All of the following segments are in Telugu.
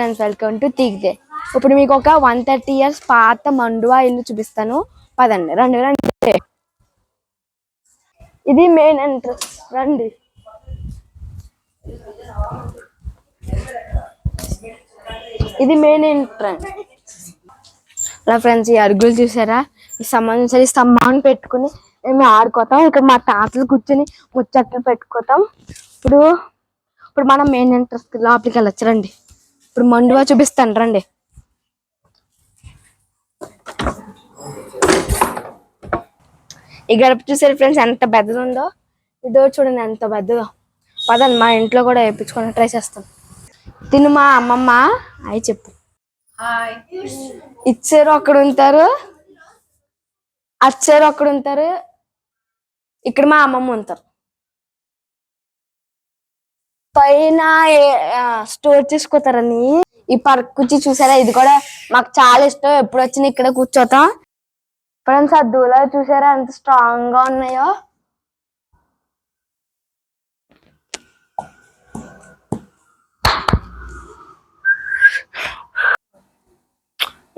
ఫ్రెండ్స్ వెల్కమ్ టు తీగ్దే ఇప్పుడు మీకు ఒక వన్ థర్టీ ఇయర్స్ పాత మండువా ఇల్లు చూపిస్తాను. పదండి రండి రండి. ఇది మెయిన్ ఎంట్రన్స్ రండి. ఇది మెయిన్ ఎంట్రన్స్ అలా ఫ్రెండ్స్ ఈ అరుగులు చూసారా? ఈ సంబంధించిన స్తంభాన్ని పెట్టుకుని మేము ఆడుకోతాం. ఇక్కడ మా తాతలు కూర్చొని ముచ్చట్లు పెట్టుకోతాం. ఇప్పుడు ఇప్పుడు మనం మెయిన్ ఎంట్రన్స్ లోపలికి వెళ్ళొచ్చు. రండి. ఇప్పుడు మండువా చూపిస్తాను రండి. ఈ గడప చూసారు ఫ్రెండ్స్ ఎంత పెద్దది ఉందో ఇదో చూడండి ఎంత పెద్దదో. పదండి మా ఇంట్లో కూడా వేయించుకొని ట్రై చేస్తాం. తిను మా అమ్మమ్మ. అయి చెప్పు. ఇచ్చారు అక్కడ ఉంటారు అచ్చారు అక్కడ ఉంటారు ఇక్కడ మా అమ్మమ్మ ఉంటారు. పైన స్టోర్ చేసుకోతారని ఈ పార్క్ కుర్చీ చూసారా? ఇది కూడా మాకు చాలా ఇష్టం. ఎప్పుడు వచ్చిన ఇక్కడ కూర్చోతాం. ఫ్రెండ్స్ ఆ దూలా చూసారా? ఎంత స్ట్రాంగ్గా ఉన్నాయో.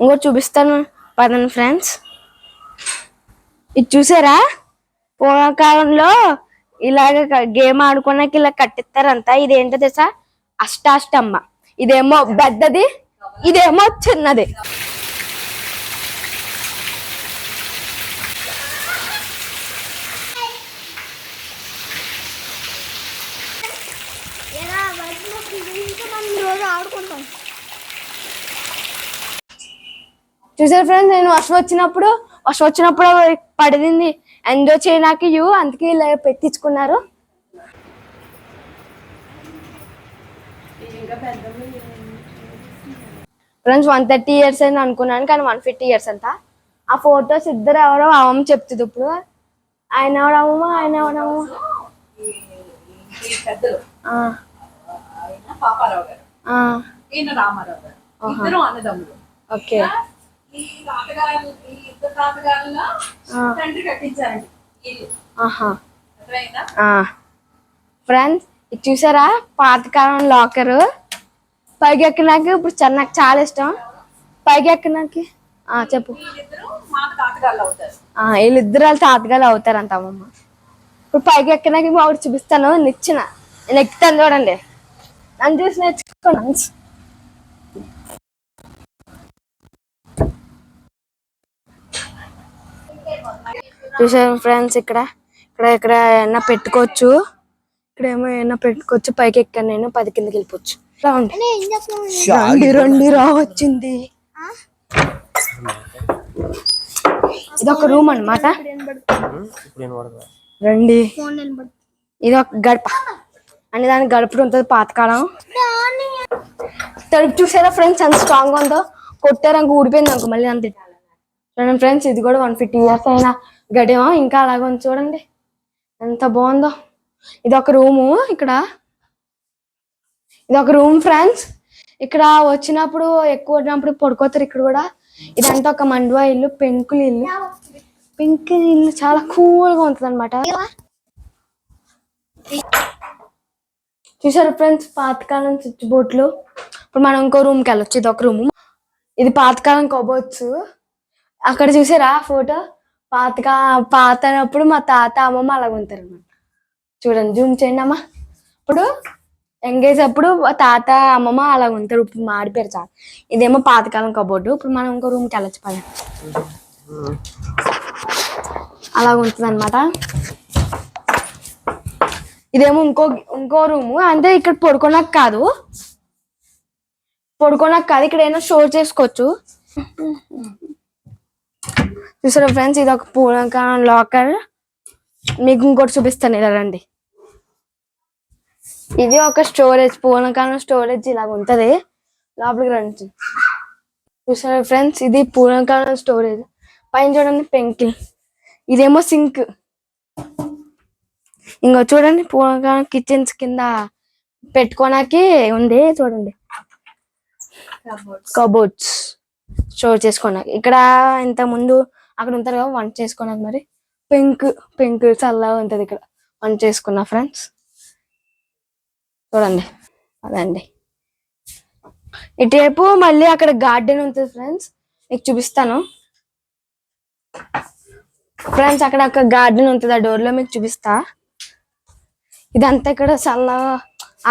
ఇంకో చూపిస్తాను. పదండి ఫ్రెండ్స్. ఇది చూసారా? పూర్వకాలంలో ఇలాగ గేమ్ ఆడుకోడానికి ఇలా కట్టిస్తారంట. ఇదేంటో తెలుసా? అష్టాష్టమ్మ. ఇదేమో పెద్దది ఇదేమో చిన్నది. చూసారు ఫ్రెండ్స్ నేను వర్షం వచ్చినప్పుడు వర్షం వచ్చినప్పుడు పడింది ఎంజాయ్ చేయడానికి యూ అందుకే ఇలా పెట్టించుకున్నారు. ఫ్రెండ్స్ వన్ థర్టీ ఇయర్స్ అని అనుకున్నాను కానీ వన్ ఫిఫ్టీ ఇయర్స్ అంట. ఆ ఫొటోస్ ఇద్దరు ఎవరో అమ్మమ్మ చెప్తుంది ఇప్పుడు. ఆయన ఎవడమ్మ ఆయన ఎవడమ్మ ఓకే. ఈ తాతగారు ఈ ఇద్దరు తాతగారుల తండ్రి కట్టించారండి. ఇల్లు. ఆహా. అర్థమైందా? ఫ్రెండ్స్ ఇది చూసారా? పాతకాలం లాకర్. పైకి ఎక్కినాక ఇప్పుడు నాకు చాలా ఇష్టం. పైకి ఎక్కినాక. ఆ, చెప్పు. వీళ్ళిద్దరు మాకు తాతగారులు అవుతారు. వాళ్ళ అవుతారంట అమ్మమ్మ. ఇప్పుడు పైకి ఎక్కినాక మా ఒకటి చూపిస్తాను. నిచ్చిన నేను ఎక్కుతాను చూడండి. నన్ను చూసి నేర్చుకోండి చూసారు ఫ్రెండ్స్ ఇక్కడ? ఇక్కడ ఇక్కడ ఏమన్నా పెట్టుకోవచ్చు? ఇక్కడ ఏమో ఏమన్నా పెట్టుకోవచ్చు. పైకి ఎక్కాను నేను పది కిందకి వెళ్ళిపోవచ్చు. రండి రండి రా వచ్చింది ఇది ఒక రూమ్ అన్నమాట. రండి. ఇది ఒక గడప. అని దానికి గడప ఉంటుంది పాతకాలం. తలుపు చూసారా ఫ్రెండ్స్? ఎంత స్ట్రాంగ్ ఉందో. కొట్టారు అంక ఊడిపోయింది అనుకో మళ్ళీ అంతే. చూడండి ఫ్రెండ్స్ ఇది కూడా వన్ ఫిఫ్టీ ఇయర్స్ అయిన. గడేమో ఇంకా అలాగ ఉంది చూడండి. ఎంత బాగుందో. ఇది ఒక రూము ఇక్కడ. ఇది ఒక రూమ్ ఫ్రెండ్స్. ఇక్కడ వచ్చినప్పుడు ఎక్కువ వచ్చినప్పుడు పడుకోతారు ఇక్కడ కూడా. ఇదంతా ఒక మండువా ఇల్లు పెంకుల ఇల్లు. పెంకుల ఇల్లు చాలా కూల్గా ఉంటుంది అనమాట చూసారు ఫ్రెండ్స్ పాతకాలం స్విచ్ బోర్డులు ఇప్పుడు మనం ఇంకో రూమ్కి వెళ్ళొచ్చు ఇది ఒక రూమ్. ఇది పాతకాలం కబోర్డ్స్. అక్కడ చూసారా ఫోటో? పాతగా పాతనప్పుడు మా తాత అమ్మమ్మ అలాగ ఉంటారు అనమాట చూడండి జూమ్ చేయండి అమ్మా. ఇప్పుడు ఎంగేజ్ అప్పుడు మా తాత అమ్మమ్మ అలా ఉంటారు. ఇప్పుడు మాడిపోయారు చాలా. ఇదేమో పాతకాలం కబోర్డు. ఇప్పుడు మనం ఇంకో రూమ్కి వెళ్ళచ్చు పద. అలాగ ఉంటుంది అనమాట ఇదేమో ఇంకో ఇంకో రూము అంటే ఇక్కడ పడుకోనకు కాదు. పడుకోనకు కాదు. ఇక్కడ ఏమైనా స్టోర్ చేసుకోవచ్చు. చూసారా ఫ్రెండ్స్? ఇది ఒక పూలంకారం లాకర్ మీకు ఇంకోటి చూపిస్తాను. ఇలా రండి. ఇది ఒక స్టోరేజ్ పూలంకారం స్టోరేజ్ ఇలాగ ఉంటది. లోపలికి రండి. చూసారా ఫ్రెండ్స్? ఇది పూలంకారం స్టోరేజ్ పైన చూడండి పెంకిల్ ఇదేమో సింక్. ఇంకో చూడండి పూలంకారం కిచెన్స్ కింద పెట్టుకోడానికి ఉంది. చూడండి. కబోర్డ్స్ స్టోర్ చేసుకోడానికి ఇక్కడ ఇంత ముందు అక్కడ ఉంటారు కదా వంట చేసుకోడానికి మరి. పెంక్ పెంక్ చల్లగా ఉంటుంది ఇక్కడ. వంట చేసుకున్నా ఫ్రెండ్స్. చూడండి. అదండి. ఇటువైపు మళ్ళీ అక్కడ గార్డెన్ ఉంటుంది ఫ్రెండ్స్. మీకు చూపిస్తాను. ఫ్రెండ్స్ అక్కడ ఒక గార్డెన్ ఉంటుంది ఆ డోర్లో మీకు చూపిస్తా. ఇదంతా ఇక్కడ చల్లగా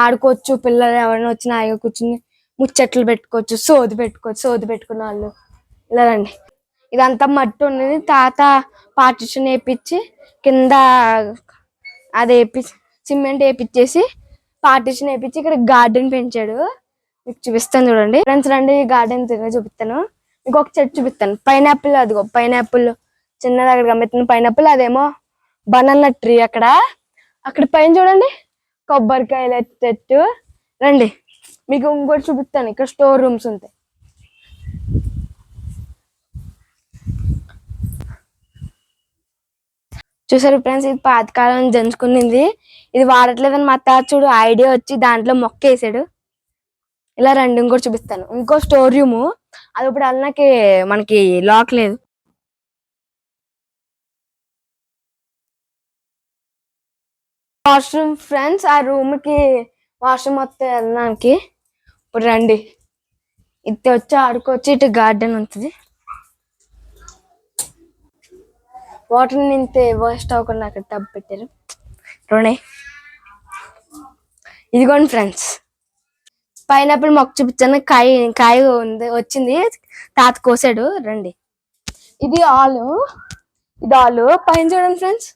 ఆడుకోవచ్చు. పిల్లలు ఎవరైనా వచ్చినా హాయిగా కూర్చుని ముచ్చట్లు పెట్టుకోవచ్చు సోది పెట్టుకోవచ్చు సోది పెట్టుకున్న వాళ్ళు. ఇలా రండి. ఇదంతా మట్టి ఉన్నది. తాత పార్టిషన్ వేపించి కింద అది వేపి సిమెంట్ వేపించేసి పార్టిషన్ వేపించి ఇక్కడ గార్డెన్ పెంచాడు. మీకు చూపిస్తాను చూడండి. ఫ్రెండ్స్ రండి గార్డెన్ తిరిగి చూపిస్తాను. మీకు ఒక చెట్టు చూపిస్తాను. పైనాపిల్ అదిగో పైనాపిల్ చిన్నది అక్కడ గమ్మెత్తున్న పైనాపిల్ అదేమో బనానా ట్రీ అక్కడ. అక్కడ పైన చూడండి. కొబ్బరికాయల చెట్టు. రండి. మీకు ఇంకోటి చూపిస్తాను ఇక్కడ స్టోర్ రూమ్స్ ఉంటాయి. చూసారు ఫ్రెండ్స్ ఇది పాతకాలం జంచుకునింది. ఇది వాడట్లేదని మా తాత చూడు ఐడియా వచ్చి దాంట్లో మొక్క వేసాడు ఇలా రెండు ఇంకోటి చూపిస్తాను. ఇంకో స్టోర్ రూమ్ అది ఇప్పుడు అన్నకి మనకి లాక్ లేదు. వాష్రూమ్ ఫ్రెండ్స్ ఆ రూమ్కి వాష్రూమ్ వస్తే వెళ్ళడానికి ఇప్పుడు రండి. ఇది వచ్చి ఆడుకోవచ్చు ఇటు గార్డెన్ ఉంటుంది. వాటర్ నింతే వేస్ట్ అవ్వకుండా అక్కడ టబ్ పెట్టారు. రోనే ఇదిగోండి ఫ్రెండ్స్ పైనాపిల్ మొక్క చూపించాను. కాయ కాయ ఉంది వచ్చింది. తాత కోసాడు. రండి. ఇది ఆలు. ఇది ఆలు. పైన చూడండి ఫ్రెండ్స్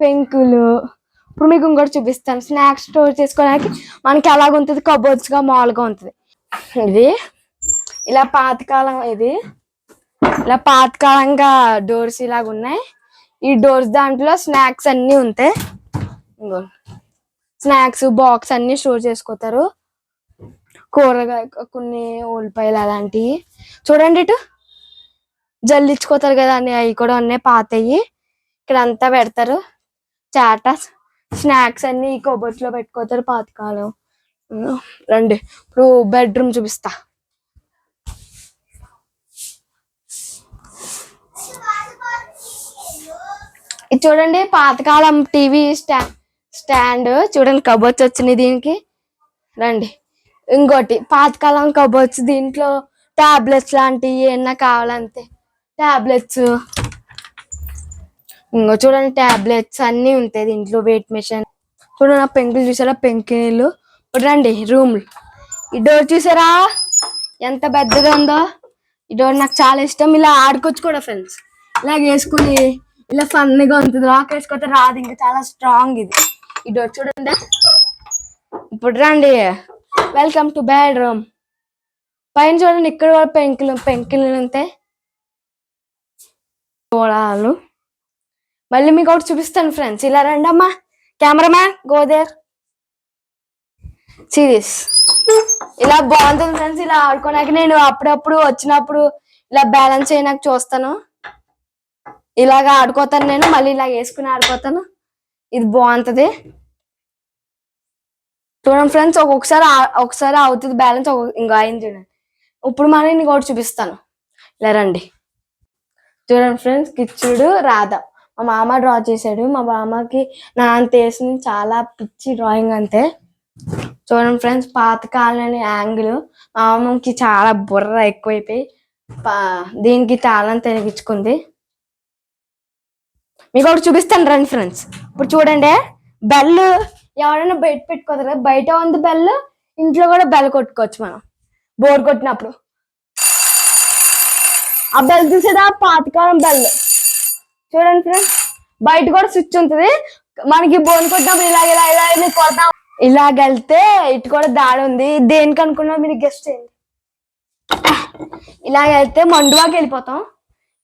పెంకులు. ఇప్పుడు మీకు ఇంకోటి చూపిస్తాను. స్నాక్స్ స్టోర్ చేసుకోవడానికి మనకి ఎలాగ ఉంటుంది కబోర్డ్స్గా మామూలుగా ఉంటుంది. ఇది ఇలా పాతకాలం ఇది ఇలా పాతకాలంగా డోర్స్ ఇలాగ ఉన్నాయి. ఈ డోర్స్ దాంట్లో స్నాక్స్ అన్ని ఉంటాయి. ఇంకో స్నాక్స్ బాక్స్ అన్ని స్టోర్ చేసుకోతారు. కూరగాయ కొన్ని ఉల్లిపాయలు అలాంటివి. చూడండి ఇటు. జల్లించుకోతారు కదా అని అవి కూడా ఉన్నాయి పాతయి. ఇక్కడ అంతా పెడతారు. చాట స్నాక్స్ అన్ని ఈ లో పెట్టుకోతారు పాతకాలం. రండి. ఇప్పుడు బెడ్రూమ్ చూపిస్తా. ఇది చూడండి పాతకాలం టీవీ స్టా స్టాండ్. చూడండి కబోర్డ్స్ వచ్చినాయి దీనికి. రండి. ఇంకోటి పాతకాలం కబోర్డ్స్ దీంట్లో టాబ్లెట్స్ లాంటివి ఏమన్నా కావాలంతే టాబ్లెట్స్. ఇంకో చూడండి టాబ్లెట్స్ అన్ని ఉంటాయి దీంట్లో వెయిట్ మెషిన్. చూడండి ఆ పెంకులు చూసారా? పెంకినీళ్ళు ఇప్పుడు రండి రూమ్. ఈ డోర్ చూసారా? ఎంత పెద్దగా ఉందో. ఈ డోర్ నాకు చాలా ఇష్టం. ఇలా ఆడుకోవచ్చు కూడా ఫ్రెండ్స్ ఇలా వేసుకుని ఇలా ఫన్గా ఉంటుంది. రాక్ వేసుకుంటే రాదు ఇంకా చాలా స్ట్రాంగ్ ఇది. ఈ డోర్ చూడండి. ఇప్పుడు రండి. వెల్కమ్ టు బ్యాడ్ రూమ్ పైన చూడండి ఇక్కడ కూడా పెంకులు పెంకులు ఉంటాయి. గోళాలు మళ్ళీ మీకు ఒకటి చూపిస్తాను ఫ్రెండ్స్ ఇలా రండమ్మా. కెమెరామ్యాన్ గోదేర్ సిరీస్ ఇలా బాగుంటుంది ఫ్రెండ్స్ ఇలా ఆడుకోడానికి. నేను అప్పుడప్పుడు వచ్చినప్పుడు ఇలా బ్యాలెన్స్ అయినాక చూస్తాను. ఇలాగా ఆడుకోతాను నేను మళ్ళీ ఇలా వేసుకుని ఆడుకోతాను. ఇది బాగుంటుంది. చూడండి ఫ్రెండ్స్ ఒక్కొక్కసారి ఒకసారి అవుతుంది బ్యాలెన్స్ ఇంకా అయింది చూడండి. ఇప్పుడు మనం నీకు ఒకటి చూపిస్తాను. ఇలా రండి. చూడండి ఫ్రెండ్స్ కిచ్చుడు రాధా. మా మామ డ్రా చేశాడు. మా మామకి నా అంత వేసిన చాలా పిచ్చి డ్రాయింగ్ అంతే. చూడండి ఫ్రెండ్స్ పాతకాలని యాంగిల్. మా మామకి చాలా బుర్ర ఎక్కువైపోయి పా- దీనికి తాళం తెగించుకుంది మీకు ఒకటి చూపిస్తాను రండి ఫ్రెండ్స్. ఇప్పుడు చూడండి బెల్ ఎవరైనా బయట పెట్టుకోతారు కదా బయట ఉంది బెల్ ఇంట్లో కూడా బెల్ కొట్టుకోవచ్చు మనం. బోర్ కొట్టినప్పుడు. ఆ బెల్ చూసేదా? పాతకాలం బెల్ చూడండి ఫ్రెండ్స్. బయట కూడా స్విచ్ ఉంటుంది. మనకి బోన్ కొట్టినప్పుడు ఇలా ఇలా ఇలా ఇలా కొడతాం. ఇలాగెళ్తే ఇటు కూడా దాడి ఉంది. దేనికి అనుకున్నా మీరు గెస్ట్ చేయండి. ఇలా వెళ్తే మండువాకి వెళ్ళిపోతాం.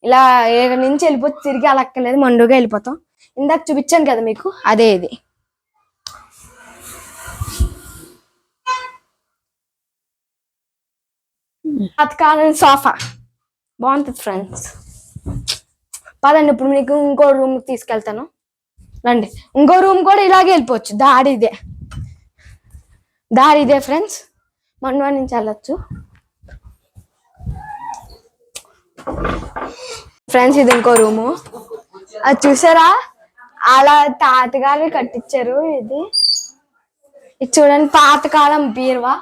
ఇలా ఇక్కడ నుంచి వెళ్ళిపోతే తిరిగి అలక్కలేదు మండుగా వెళ్ళిపోతాం. ఇందాక చూపించాను కదా మీకు అదే ఇది. పాతకాలం సోఫా బాగుంటుంది ఫ్రెండ్స్ పదండి ఇప్పుడు మీకు ఇంకో రూమ్ తీసుకెళ్తాను. రండి. ఇంకో రూమ్ కూడా ఇలాగే వెళ్ళిపోవచ్చు. దారి ఇదే. దారి ఇదే ఫ్రెండ్స్ మండువా నుంచి వెళ్ళొచ్చు. ఫ్రెండ్స్ ఇది ఇంకో రూము అది చూసారా? అలా తాతగారు కట్టించారు ఇది. ఇది చూడండి పాతకాలం బీరువా?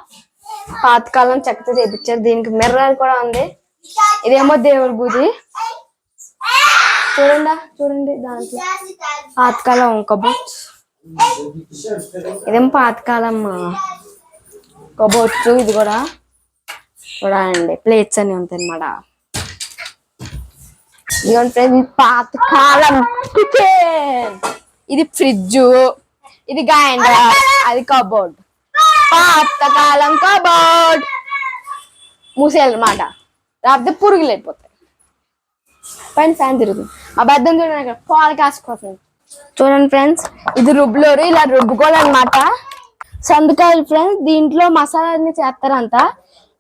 పాతకాలం చెక్కతో చేపించారు. దీనికి మిర్రర్ కూడా ఉంది. ఇదేమో దేవుడి గుడి. చూడండి? చూడండి దాంట్లో. పాతకాలం కబోర్డ్స్. ఇదేం పాతకాలం కబోర్డ్స్ ఇది కూడా. చూడండి ప్లేట్స్ అని ఉంటాయి అన్నమాట. ఇదిగోండి పాతకాలం కిచెన్. ఇది ఫ్రిడ్జ్. ఇది గ్రైండర్. అది కబోర్డ్. పాతకాలం కబోర్డ్. మూసేయాలి అన్నమాట. పురుగులు అయిపోతాయి. పైన ఫ్యాన్ తిరుగుతుంది అబద్ధం చూడండి అక్కడ పాలు కాసుకోతుంది చూడండి ఫ్రెండ్స్ ఇది రుబ్బులోరు ఇలా రుబ్బుకోవాలన్నమాట. సందుకాయలు ఫ్రెండ్స్ దీంట్లో మసాలాన్ని చేస్తారంట.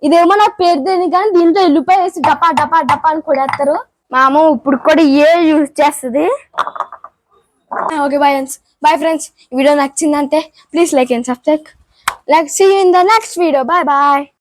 ఇదేమో నా పేరు తెలియదు కానీ దీంట్లో ఎల్లిపాయ వేసి డపా డపా డపా అని కొడేస్తారు. మా అమ్మ ఇప్పుడు కూడా ఏ యూజ్ చేస్తుంది. Okay bye friends bye friends ఈ వీడియో నచ్చిందంటే please like and subscribe like see in the next video bye bye